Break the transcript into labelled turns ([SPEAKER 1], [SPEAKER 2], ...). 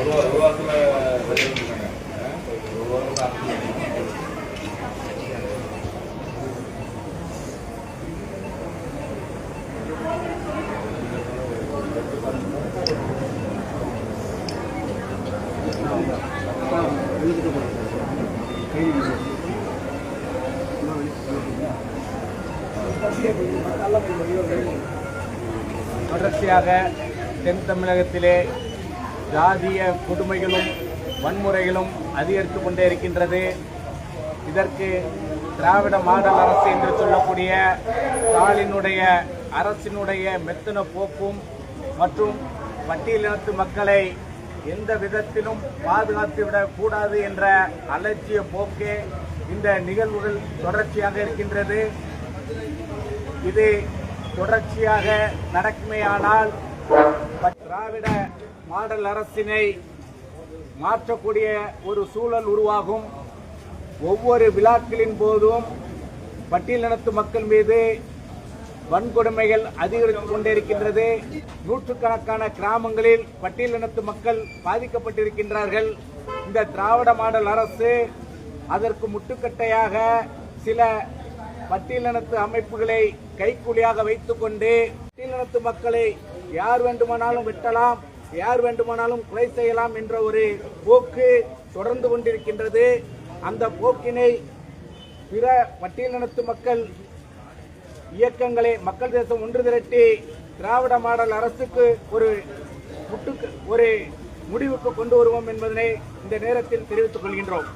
[SPEAKER 1] ஒரு வாரத்தில் ஒரு வாரத்தில் தொடர்ச்சியாக தென் தமிழகத்திலே ஜாதிய கொடுமைகளும் வன்முறைகளும் அதிகரித்து கொண்டே இருக்கின்றது. இதற்கு திராவிட மாடல் அரசு என்று சொல்லக்கூடிய ஸ்டாலினுடைய அரசினுடைய மெத்தன போக்கும் மற்றும் பட்டியலினத்து மக்களை எந்த விதத்திலும் பாதுகாத்துவிடக் கூடாது என்ற அலட்சிய போக்கே இந்த நிகழ்வுகள் தொடர்ச்சியாக இருக்கின்றது. இது தொடர்ச்சியாக நடக்குமேயானால் திராவிட மாடல் அரசினை மாற்றக்கூடிய ஒரு சூழல் உருவாகும். ஒவ்வொரு விழாக்களின் போதும் பட்டியலினத்து மக்கள் மீது வன்கொடுமைகள் அதிகரித்துக் கொண்டிருக்கின்றது. நூற்றுக்கணக்கான கிராமங்களில் பட்டியலினத்து மக்கள் பாதிக்கப்பட்டிருக்கின்றார்கள். இந்த திராவிட மாடல் அரசு அதற்கு முட்டுக்கட்டையாக சில பட்டியலினத்து அமைப்புகளை கைக்கூலியாக வைத்துக்கொண்டு பட்டியலினத்து மக்களை யார் வேண்டுமானாலும் வெட்டலாம் யார் வேண்டுமானாலும் கொலை செய்யலாம் என்ற ஒரு போக்கு தொடர்ந்து கொண்டிருக்கின்றது. அந்த போக்கினை பிற பட்டியலினத்து மக்கள் இயக்கங்களை மக்கள் தேசம் ஒன்று திரட்டி திராவிட மாடல் அரசுக்கு ஒரு முட்டுக்கு ஒரு முடிவுக்கு கொண்டு வருவோம் என்பதனை இந்த நேரத்தில் தெரிவித்துக் கொள்கின்றோம்.